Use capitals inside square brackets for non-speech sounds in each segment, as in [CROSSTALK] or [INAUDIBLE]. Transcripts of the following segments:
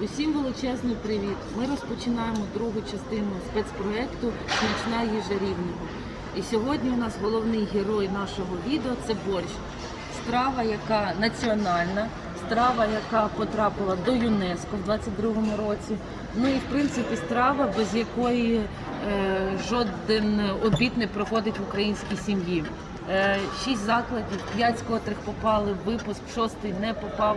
Усім величезний привіт! Ми розпочинаємо другу частину спецпроекту Смачна їжа рівного. І сьогодні у нас головний герой нашого відео це борщ. Страва, яка національна, страва, яка потрапила до ЮНЕСКО в 22-му році. Ну і в принципі страва, без якої е, жоден обід не проходить в українській сім'ї. Е, Шість закладів, п'ять з котрих попали в випуск, шостий не попав.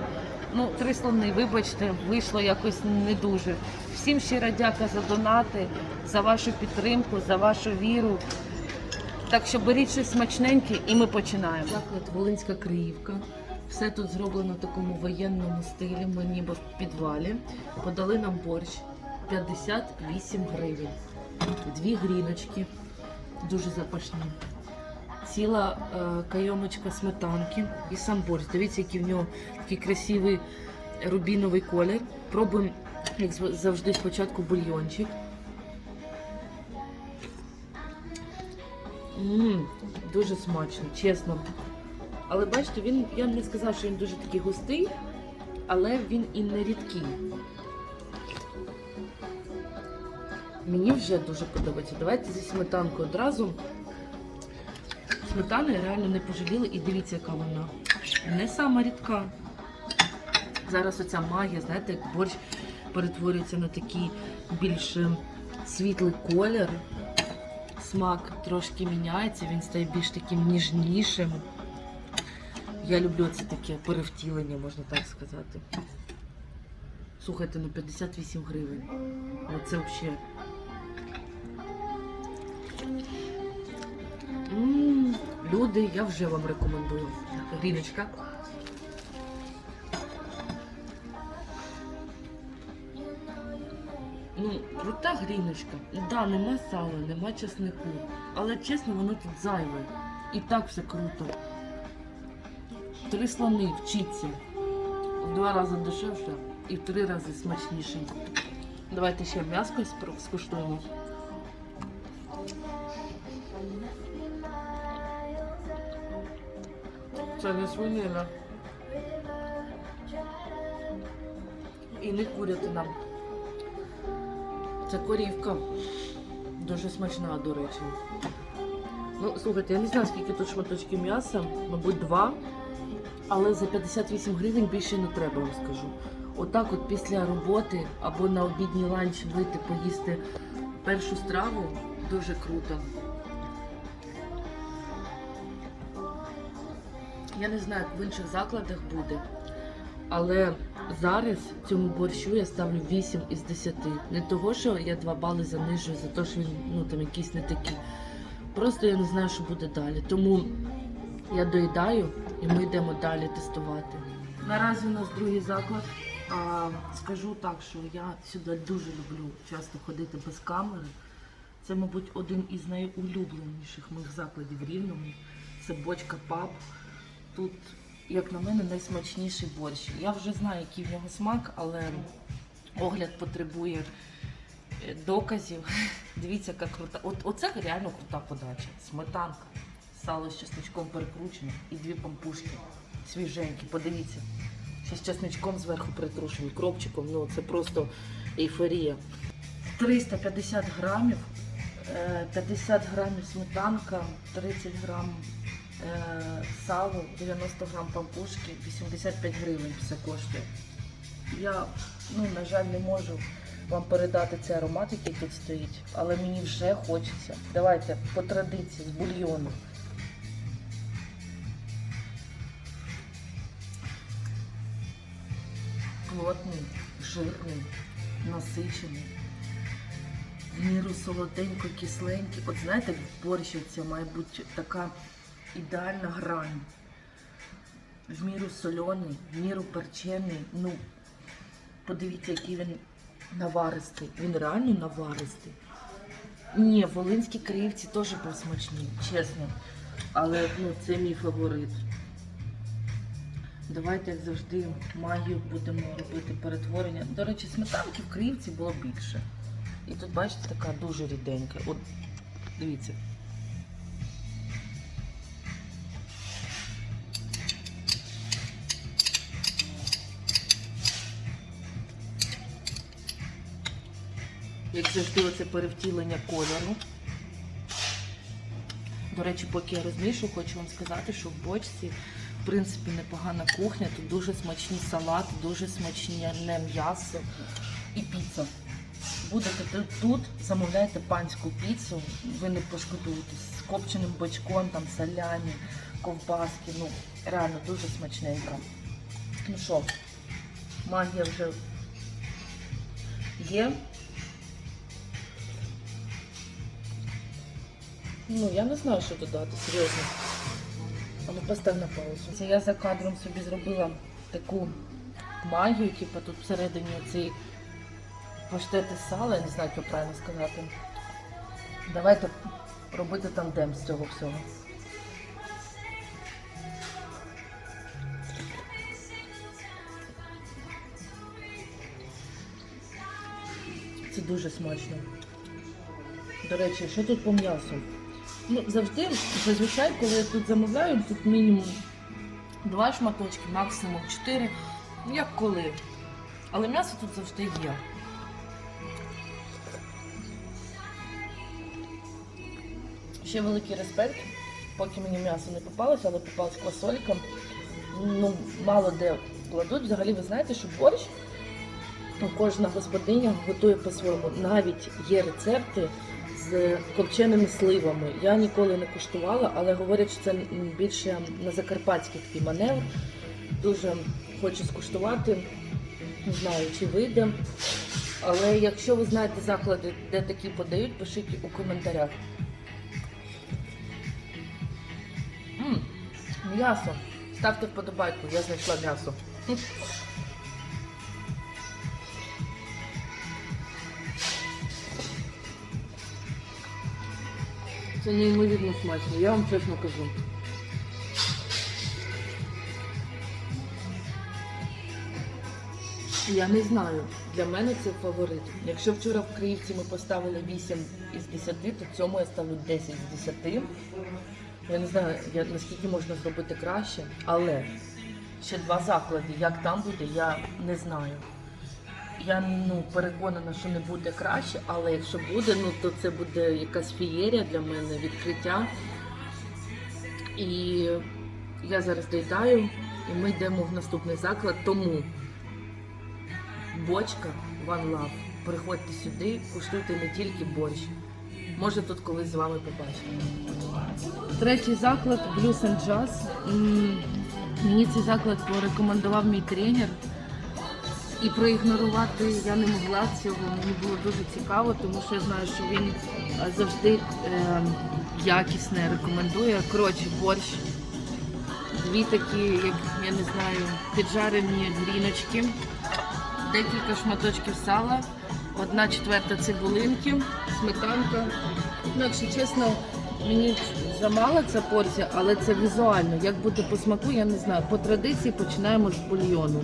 Ну, три слони, вибачте, вийшло якось не дуже. Всім щира дяка за донати, за вашу підтримку, за вашу віру. Так що беріть щось смачненьке і ми починаємо. Заклад Волинська Криївка. Все тут зроблено в такому воєнному стилі. Ми ніби в підвалі. Подали нам борщ 58 гривень. Дві гріночки, дуже запашні. Ціла е, кайомочка сметанки і сам борщ. Дивіться, який в нього такий красивий рубіновий колір. Пробуємо, як завжди, спочатку бульйончик. Мм, дуже смачно, чесно. Але бачите, він, я б не сказав, що він дуже такий густий, але він і не рідкий. Мені вже дуже подобається. Давайте зі сметанкою одразу. Сметани реально не пожаліли і дивіться, яка вона. Не сама рідка. Зараз оця магія, знаєте, як борщ перетворюється на такий більш е, світлий колір. Смак трошки міняється, він стає більш таким ніжнішим. Я люблю це таке перевтілення, можна так сказати. Слухайте, ну 58 гривень. Ну це взагалі. Люди, я вже вам рекомендую. Гріночка. Ну, крута гріночка. Да, нема сала, нема чеснику. Але чесно, воно тут зайве. І так все круто. Три слони вчіться. В два рази дешевше і в три рази смачніше. Давайте ще м'яско скуштуємо. Це не свинина. І не курятина. Це корівка. Дуже смачна, до речі. Ну, слухайте, я не знаю, скільки тут шматочків м'яса, мабуть, два. Але за 58 гривень більше не треба, вам скажу. Отак от після роботи або на обідній ланч вийти поїсти першу страву дуже круто. Я не знаю, як в інших закладах буде. Але зараз цьому борщу я ставлю 8 із 10. Не того, що я 2 бали занижую за те, що він ну, там якийсь не такий. Просто я не знаю, що буде далі. Тому я доїдаю і ми йдемо далі тестувати. Наразі у нас другий заклад. А, скажу так, що я сюди дуже люблю часто ходити без камери. Це, мабуть, один із найулюбленіших моїх закладів в Рівному. Це бочка паб. Тут, як на мене, найсмачніший борщ. Я вже знаю, який в нього смак, але огляд потребує е, доказів. [LAUGHS] Дивіться, яка крута. От, оце реально крута подача. Сметанка, сало з чесничком перекручене і дві пампушки свіженькі. Подивіться. Ще з чесничком зверху притрушені, кропчиком. Ну це просто ейфорія. 350 грамів, е, 50 грамів сметанка, 30 грам е, сало, 90 грам пампушки, 85 гривень все коштує. Я, ну, на жаль, не можу вам передати цей аромат, який тут стоїть, але мені вже хочеться. Давайте по традиції з бульйону. Плотний, жирний, насичений. В міру солоденько, кисленький. От знаєте, в борщі це має бути така ідеальна грань. В міру соляний, в міру перчений. Ну, подивіться, який він наваристий. Він реально наваристий. Ні, волинські криївці теж був смачні, чесно. Але ну, це мій фаворит. Давайте, як завжди, магію будемо робити перетворення. До речі, сметанки в Криївці було більше. І тут, бачите, така дуже ріденька. От дивіться. Як завжди, оце перевтілення кольору. До речі, поки я розмішую, хочу вам сказати, що в бочці, в принципі, непогана кухня. Тут дуже смачні салати, дуже смачні м'ясо і піца. Будете тут, замовляйте панську піцу, ви не пошкодуєте з копченим бочком, там салямі, ковбаски. Ну, реально дуже смачненько. Ну що, магія вже є. Ну, я не знаю, що додати, серйозно. А ну постав на паузу. Це я за кадром собі зробила таку магію, типу тут всередині цей паштет із сала, я не знаю, як правильно сказати. Давайте робити тандем з цього всього. Це дуже смачно. До речі, що тут по м'ясу? Ну, завжди, зазвичай, коли я тут замовляю, тут мінімум два шматочки, максимум чотири. Ну, Як коли. Але м'ясо тут завжди є. Ще великий респект, поки мені м'ясо не попалося, але попалась квасолька. Ну, мало де кладуть. Взагалі, ви знаєте, що борщ ну, кожна господиня готує по-своєму. Навіть є рецепти з копченими сливами. Я ніколи не куштувала, але говорять, що це більше на закарпатський такий маневр. Дуже хочу скуштувати. Не знаю, чи вийде. Але якщо ви знаєте заклади, де такі подають, пишіть у коментарях. М, м'ясо. Ставте вподобайку, я знайшла м'ясо. Це неймовірно смачно, я вам чесно кажу. Я не знаю. Для мене це фаворит. Якщо вчора в Київці ми поставили 8 із 10, то цьому я ставлю 10 з 10. Я не знаю, я, наскільки можна зробити краще, але ще два заклади. Як там буде, я не знаю. Я ну, переконана, що не буде краще, але якщо буде, ну то це буде якась фієрія для мене, відкриття. І я зараз доїдаю, і ми йдемо в наступний заклад. Тому бочка One Love. Приходьте сюди, куштуйте не тільки борщ. Може тут колись з вами побачимо. Третій заклад Blues and Jazz. Мені цей заклад порекомендував мій тренер. І проігнорувати я не могла цього. Мені було дуже цікаво, тому що я знаю, що він е, завжди е, якісне рекомендує. Коротше, борщ. Дві такі, як я не знаю, піджарені гріночки, декілька шматочків сала, одна четверта цибулинки, сметанка. Ну, якщо чесно, мені замала ця порція, але це візуально. Як буде по смаку, я не знаю. По традиції починаємо з бульйону.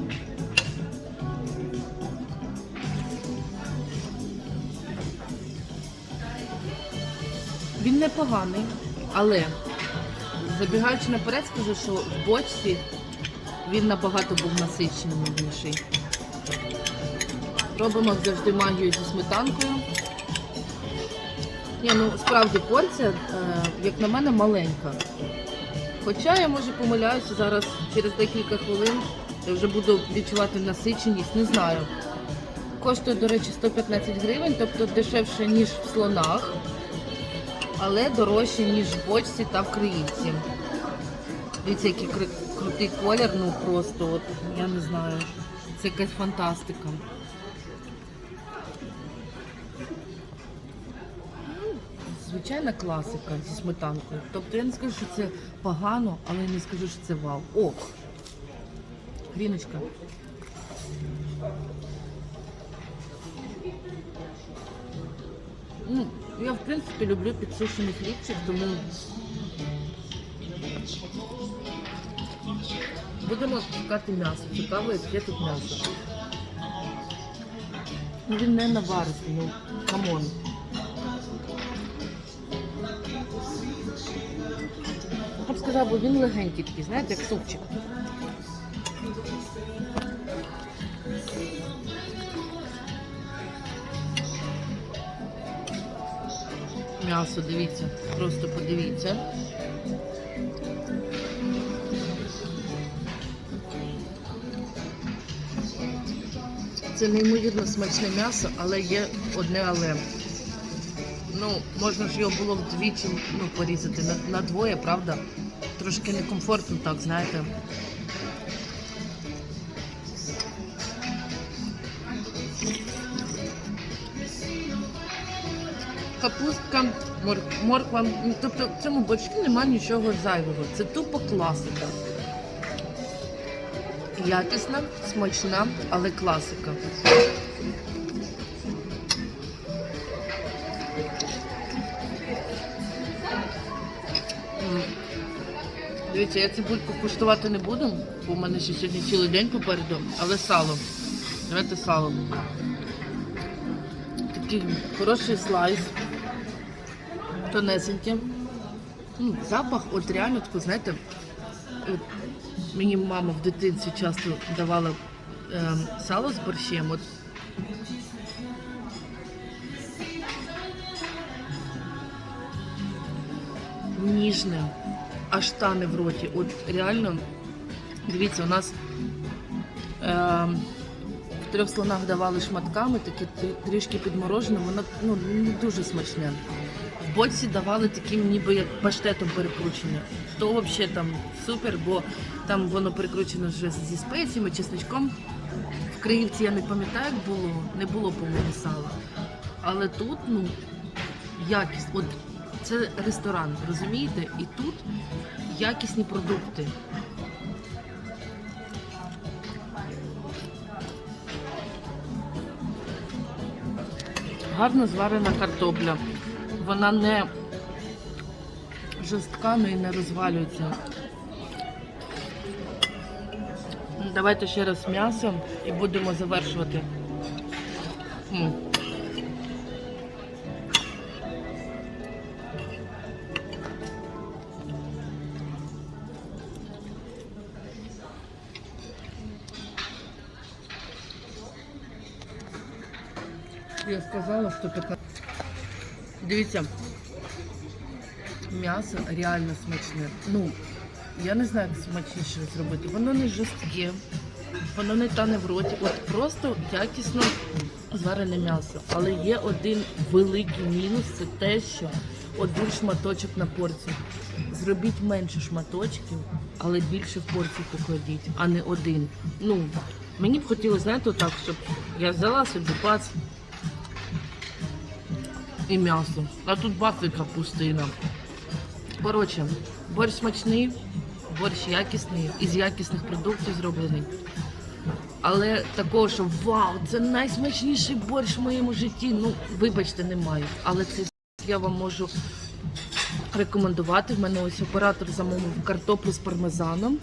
Він непоганий, але забігаючи наперед, скажу, що в бочці він набагато був насиченіший. Робимо завжди магію зі сметанкою. Ні, ну справді порція, е, як на мене, маленька. Хоча я може помиляюся зараз через декілька хвилин я вже буду відчувати насиченість, не знаю. Коштує, до речі, 115 гривень, тобто дешевше, ніж в слонах але дорожче, ніж в бочці та в криївці. Дивіться, який крутий колір, ну просто, от, я не знаю, це якась фантастика. Звичайна класика зі сметанкою. Тобто я не скажу, що це погано, але я не скажу, що це вау. О! Гріночка. Ну, я в принципі люблю підсушений хлібчик, тому будемо шукати м'ясо. Цікаво, яке тут м'ясо. Ну, він не наваристий, ну камон. Я б сказала, бо він легенький такий, знаєте, як супчик. М'ясо, дивіться, просто подивіться. Це неймовірно смачне м'ясо, але є одне але. Ну, можна ж його було вдвічі ну, порізати на, на двоє, правда? Трошки некомфортно так, знаєте. Мор, морква. Ну, Тобто в цьому борщі немає нічого зайвого. Це тупо класика. Якісна, смачна, але класика. Дивіться, я цибульку куштувати не буду, бо в мене ще сьогодні цілий день попереду, але сало. Давайте сало. Такий хороший слайс. Тонесенький. Ну, запах, от реально тако, знаєте, от мені мама в дитинстві часто давала ем, сало з борщем. От ніжне, аж тане в роті. От реально, дивіться, у нас в трьох слонах давали шматками, таке трішки підморожене, воно ну, не дуже смачне. В боці давали таким ніби як паштетом перекручене. То взагалі там супер, бо там воно перекручено вже зі спеціями, чесничком. В Криївці я не пам'ятаю, як було, не було, по-моєму, сала. Але тут, ну, якість. От це ресторан, розумієте? І тут якісні продукти. Гарно зварена картопля. Вона не жорстка, ну і не розвалюється. Давайте ще раз м'ясо і будемо завершувати. Я сказала, що 15. Дивіться, м'ясо реально смачне. Ну, я не знаю, як смачніше зробити. Воно не жорстке, воно не тане в роті. От просто якісно зварене м'ясо. Але є один великий мінус це те, що один шматочок на порцію. Зробіть менше шматочків, але більше в порцію покладіть, а не один. Ну, мені б хотілося, знаєте, так, щоб я взяла собі пац і м'ясо. А тут бац і капустина. Коротше, борщ смачний, борщ якісний, із якісних продуктів зроблений. Але такого, що вау, це найсмачніший борщ в моєму житті. Ну, вибачте, немає. Але це я вам можу рекомендувати. В мене ось оператор замовив картоплю з пармезаном.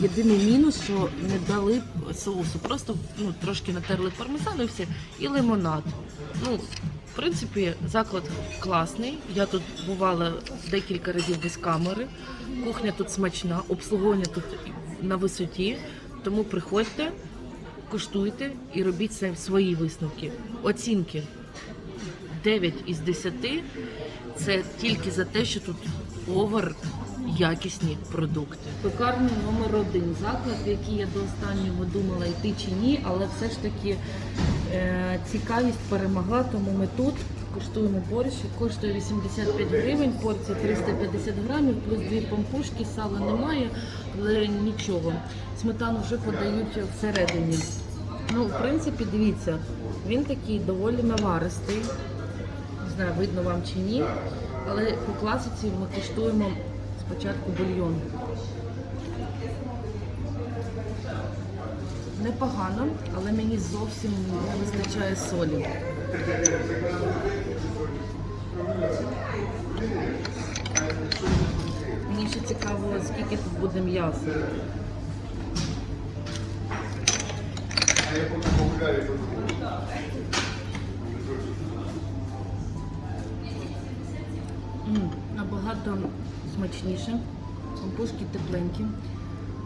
Єдиний мінус, що не дали соусу. Просто ну, трошки натерли пармезану і все. І лимонад. Ну, принципі, заклад класний. Я тут бувала декілька разів без камери. Кухня тут смачна, обслуговування тут на висоті. Тому приходьте, куштуйте і робіть свої висновки. Оцінки 9 із 10 це тільки за те, що тут овер якісні продукти. Пекарня номер один. Заклад, в який я до останнього думала йти чи ні, але все ж таки е, цікавість перемогла, тому ми тут куштуємо борщ. Коштує 85 гривень, порція 350 грамів, плюс дві пампушки, сала немає, але нічого. Сметану вже подають всередині. Ну, в принципі, дивіться, він такий доволі наваристий. Не знаю, видно вам чи ні. Але по класиці ми куштуємо спочатку бульйон. Непогано, але мені зовсім не вистачає солі. Мені ще цікаво, скільки тут буде м'яса. Набагато смачніше. Пампушки тепленькі.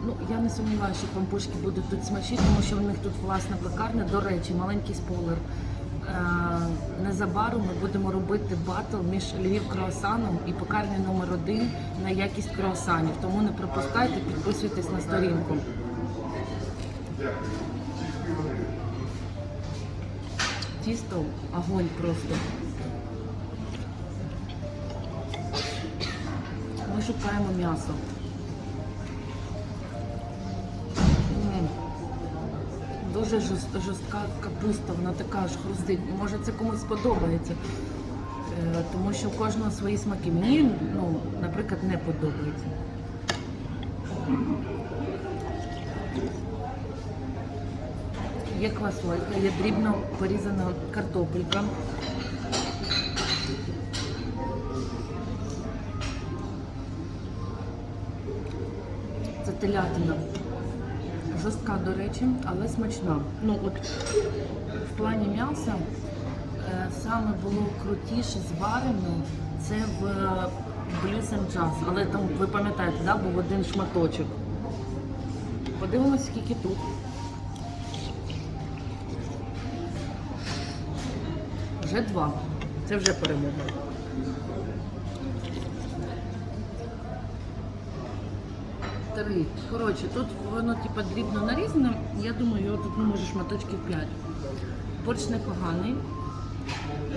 Ну, я не сумніваюся, що пампушки будуть тут смачні, тому що у них тут власна пекарня. До речі, маленький спойлер. Е, Незабаром ми будемо робити батл між Львів круасаном і пекарні номер один на якість круасанів. Тому не пропускайте, підписуйтесь на сторінку. Тісто огонь просто. Шукаємо м'ясо. Дуже жорстка капуста, вона така аж хрустить. Може це комусь сподобається. Е, Тому що у кожного свої смаки. Мені, ну, наприклад, не подобається. Є квасолька, є дрібно порізана картопелька. Телятина. Жорстка, до речі, але смачна. Ну от в плані м'яса е, саме було крутіше зварено це в Blues and Jazz. Але там, ви пам'ятаєте, да, був один шматочок. Подивимось, скільки тут. Вже два. Це вже перемога. Три. Коротше, тут воно типа дрібно нарізане. Я думаю, його тут ну, може шматочків 5. Борщ непоганий.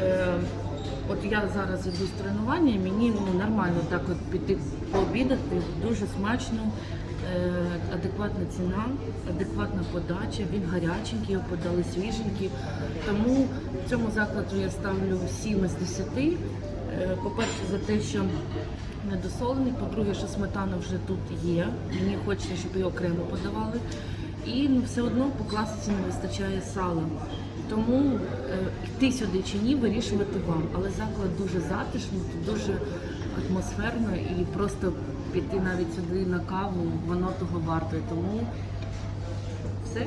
Е, от я зараз іду з тренування, мені ну, нормально так от піти пообідати, дуже смачно, е, адекватна ціна, адекватна подача, він гаряченький, його подали свіженький. Тому цьому закладу я ставлю 7 з 10. Е, По-перше, за те, що недосолений, по-друге, що сметана вже тут є. Мені хочеться, щоб її окремо подавали. І ну, все одно по класиці не вистачає сала. Тому е, йти сюди чи ні, вирішувати вам. Але заклад дуже затишний, дуже атмосферно і просто піти навіть сюди на каву, воно того варто. Тому все.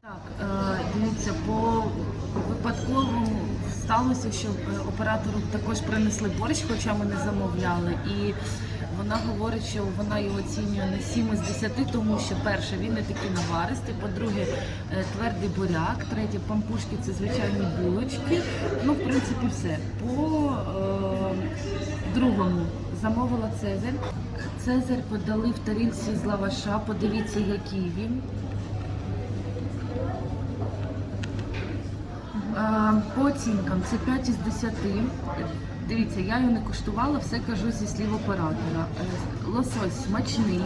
Так, е, дивіться, по випадковому сталося, що е, оператору також принесли борщ, хоча ми не замовляли. І вона говорить, що вона його оцінює на 7 з 10, тому що перше, він не такий наваристий, по-друге, е, твердий буряк, третє, пампушки це звичайні булочки. Ну, в принципі, все. По е, другому замовила Цезарь. Цезарь подали в тарілці з лаваша. Подивіться, який він. По оцінкам це 5 із 10. Дивіться, я його не куштувала, все кажу зі слів оператора. Е, Лосось смачний,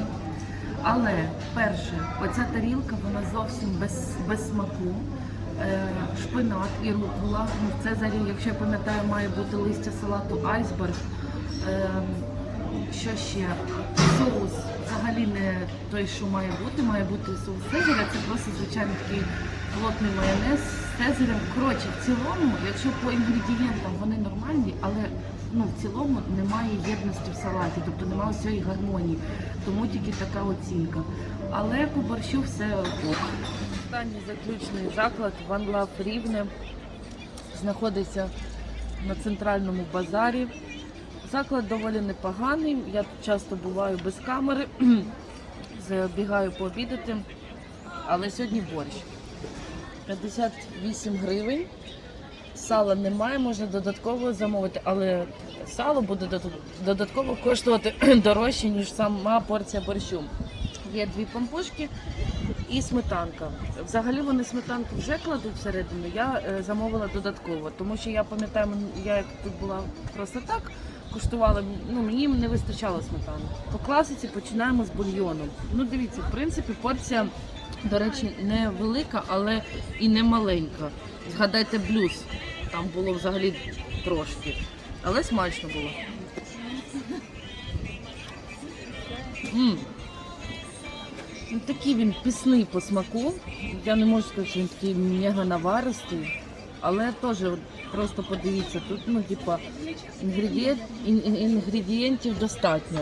але перше, оця тарілка вона зовсім без, без смаку. Е, Шпинат і рукола. Ну, в Цезарі, якщо я пам'ятаю, має бути листя салату айсберг. Е, Що ще? Соус взагалі не той, що має бути. Має бути соус Цезаря. Це просто звичайний такий плотний майонез з Цезарем. Коротше, в цілому, якщо по інгредієнтам вони нормальні, але ну, в цілому немає єдності в салаті, тобто немає всієї гармонії. Тому тільки така оцінка. Але по борщу все ок. Останній заключний заклад One Love Рівне знаходиться на центральному базарі. Заклад доволі непоганий. Я часто буваю без камери, [CLEARS THROAT] забігаю пообідати. Але сьогодні борщ. 58 гривень. Сала немає, можна додатково замовити, але сало буде додатково коштувати [CLEARS THROAT] дорожче, ніж сама порція борщу. Є дві пампушки і сметанка. Взагалі вони сметанку вже кладуть всередину, я е, замовила додатково, тому що я пам'ятаю, я як тут була просто так, куштувала, ну мені не вистачало сметани. По класиці починаємо з бульйону. Ну дивіться, в принципі, порція, до речі, не велика, але і не маленька. Згадайте блюз, там було взагалі трошки, але смачно було. М. Ну, такий він пісний по смаку. Я не можу сказати, що він такий мега наваристий. Але теж просто подивіться, тут ну, типа, інгредієнт, ін- ін- інгредієнтів достатньо.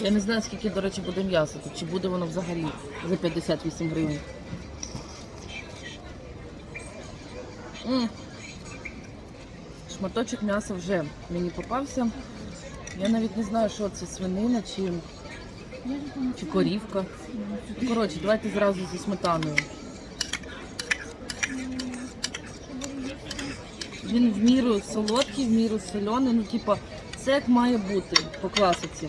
Я не знаю, скільки, до речі, буде м'ясо тут, чи буде воно взагалі за 58 гривень. М. Шматочок м'яса вже мені попався. Я навіть не знаю, що це свинина чи Чи корівка. Коротше, давайте зразу зі сметаною. Він в міру солодкий, в міру соляний, ну типа, це як має бути по класиці.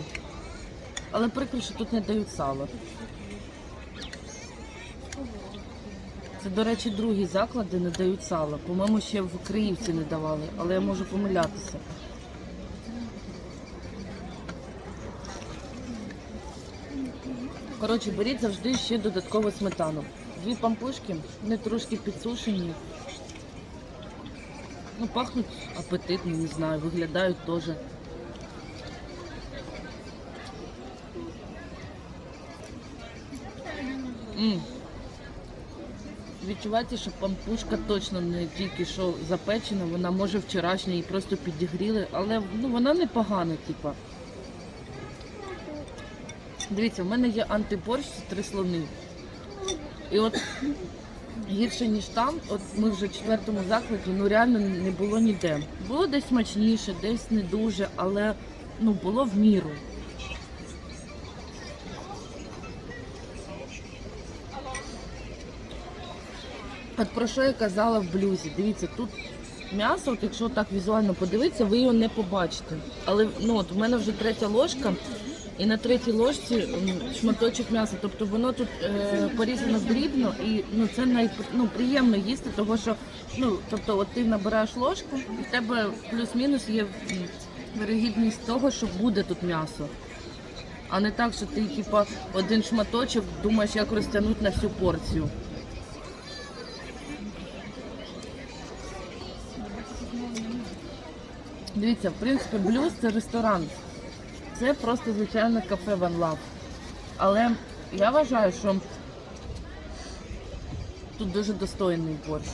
Але прикро, що тут не дають сало. Це, до речі, другі заклади не дають сала. По-моєму, ще в Криївці не давали, але я можу помилятися. Коротше, беріть завжди ще додаткову сметану. Дві пампушки, вони трошки підсушені. Ну, пахнуть апетитно, не знаю, виглядають теж. М. Відчуваєте, що пампушка точно не тільки що запечена, вона може вчорашня її просто підігріли, але ну, вона непогана, типа. Дивіться, в мене є антиборщ з три слони. І от гірше, ніж там, от ми вже в четвертому закладі, ну реально не було ніде. Було десь смачніше, десь не дуже, але ну було в міру. От про що я казала в блюзі? Дивіться, тут м'ясо, от якщо так візуально подивитися, ви його не побачите. Але ну, от у мене вже третя ложка, і на третій ложці шматочок м'яса. Тобто воно тут е, порізано дрібно і ну, це най, ну, приємно їсти, тому що ну, тобто, от ти набираєш ложку, і в тебе плюс-мінус є вирогідність того, що буде тут м'ясо. А не так, що ти типа один шматочок думаєш, як розтягнути на всю порцію. Дивіться, в принципі, блюз це ресторан. Це просто звичайне кафе One Love. Але я вважаю, що тут дуже достойний борщ.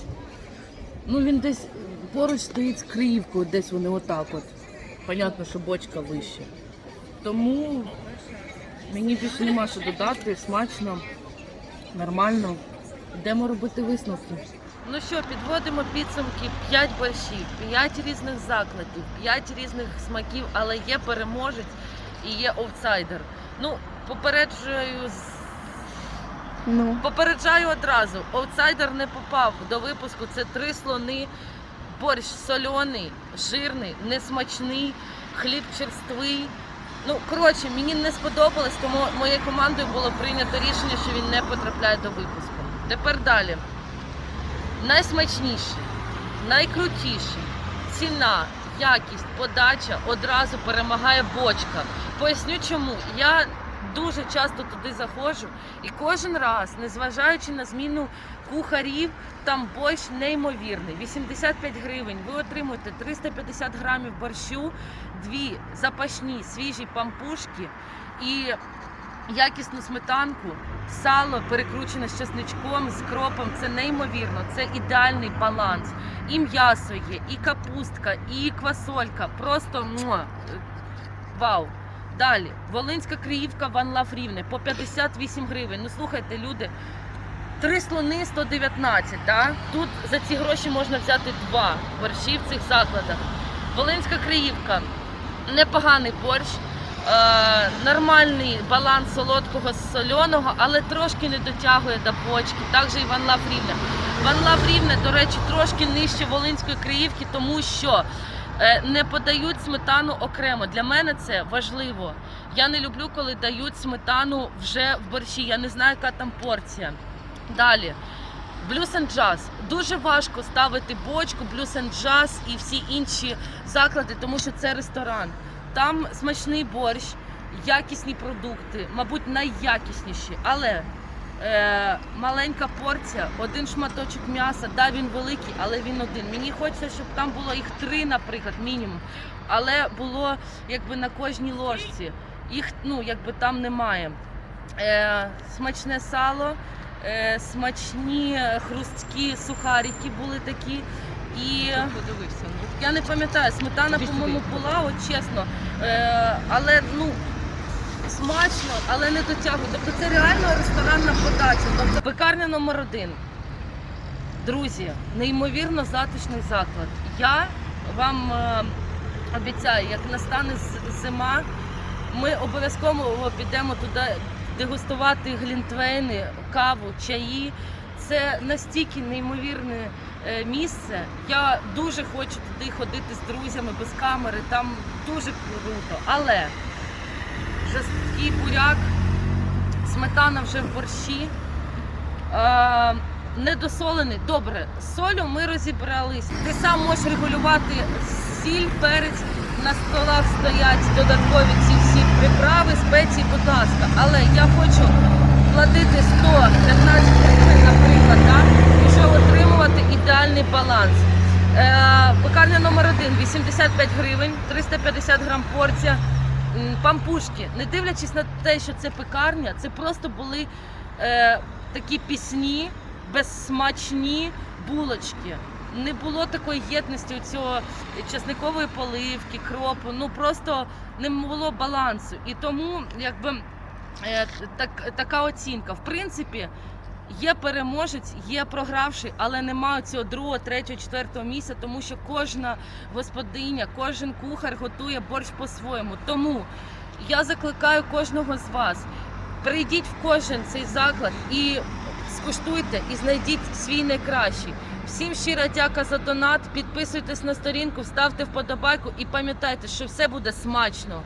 Ну він десь поруч стоїть з Криївкою, десь вони отак от. Понятно, що бочка вище. Тому мені більше нема що додати, смачно, нормально. Йдемо робити висновки. Ну що, підводимо підсумки 5 борщів, 5 різних закладів, 5 різних смаків, але є переможець і є аутсайдер. Ну, попереджую Ну, Попереджаю одразу, аутсайдер не попав до випуску. Це три слони, борщ соляний, жирний, несмачний, хліб черствий. Ну, коротше, мені не сподобалось, тому моєю командою було прийнято рішення, що він не потрапляє до випуску. Тепер далі. Найсмачніший, найкрутіший, ціна, якість, подача одразу перемагає бочка. Поясню чому. Я дуже часто туди заходжу, і кожен раз, незважаючи на зміну кухарів, там борщ неймовірний. 85 гривень. Ви отримуєте 350 грамів борщу, дві запашні свіжі пампушки і якісну сметанку, сало перекручене з чесничком, з кропом. Це неймовірно. Це ідеальний баланс. І м'ясо є, і капустка, і квасолька. Просто муа, вау. Далі, Волинська Криївка Ван Лав Рівне по 58 гривень. Ну слухайте, люди, три слони 119, да? Тут за ці гроші можна взяти два борщі в цих закладах. Волинська Криївка, непоганий борщ, е, нормальний баланс солодкого з соляного, але трошки не дотягує до почки. Також і Ван Лав Рівне. Ван Лав Рівне, до речі, трошки нижче Волинської Криївки, тому що Е, не подають сметану окремо. Для мене це важливо. Я не люблю, коли дають сметану вже в борщі. Я не знаю, яка там порція. Далі. Blues and Jazz. Дуже важко ставити бочку, Blues and Jazz і всі інші заклади, тому що це ресторан. Там смачний борщ, якісні продукти, мабуть, найякісніші. Але е, маленька порція, один шматочок м'яса, да, він великий, але він один. Мені хочеться, щоб там було їх три, наприклад, мінімум. Але було якби на кожній ложці. Їх ну, якби там немає. Е, смачне сало, е, смачні хрусткі сухарики були такі. І подивився. я не пам'ятаю, сметана, по-моєму, була, от чесно. Е, але ну смачно, але не дотягує. Тобто це реально ресторанна подача. Тобто пекарня номер один. Друзі, неймовірно затишний заклад. Я вам е, обіцяю, як настане зима, Ми обов'язково підемо туди дегустувати глінтвейни, каву, чаї. Це настільки неймовірне е, місце. Я дуже хочу туди ходити з друзями без камери. Там дуже круто. Але жорсткий буряк, сметана вже в борщі. Е, недосолений. Добре, з солю ми розібрались. Ти сам можеш регулювати сіль, перець. На столах стоять додаткові ці всі приправи, спеції, будь ласка. Але я хочу платити 115 гривень, наприклад, і вже отримувати ідеальний баланс. Е, пекарня номер один 85 гривень, 350 грам порція. Пампушки, не дивлячись на те, що це пекарня, це просто були е, такі пісні, безсмачні булочки. Не було такої єдності у цього часникової поливки, кропу. Ну просто не було балансу. І тому, якби е, так, така оцінка. В принципі, є переможець, є програвший, але немає цього другого, третього, четвертого місця, тому що кожна господиня, кожен кухар готує борщ по-своєму. Тому я закликаю кожного з вас. Прийдіть в кожен цей заклад і скуштуйте і знайдіть свій найкращий. Всім щира дяка за донат. Підписуйтесь на сторінку, ставте вподобайку і пам'ятайте, що все буде смачно.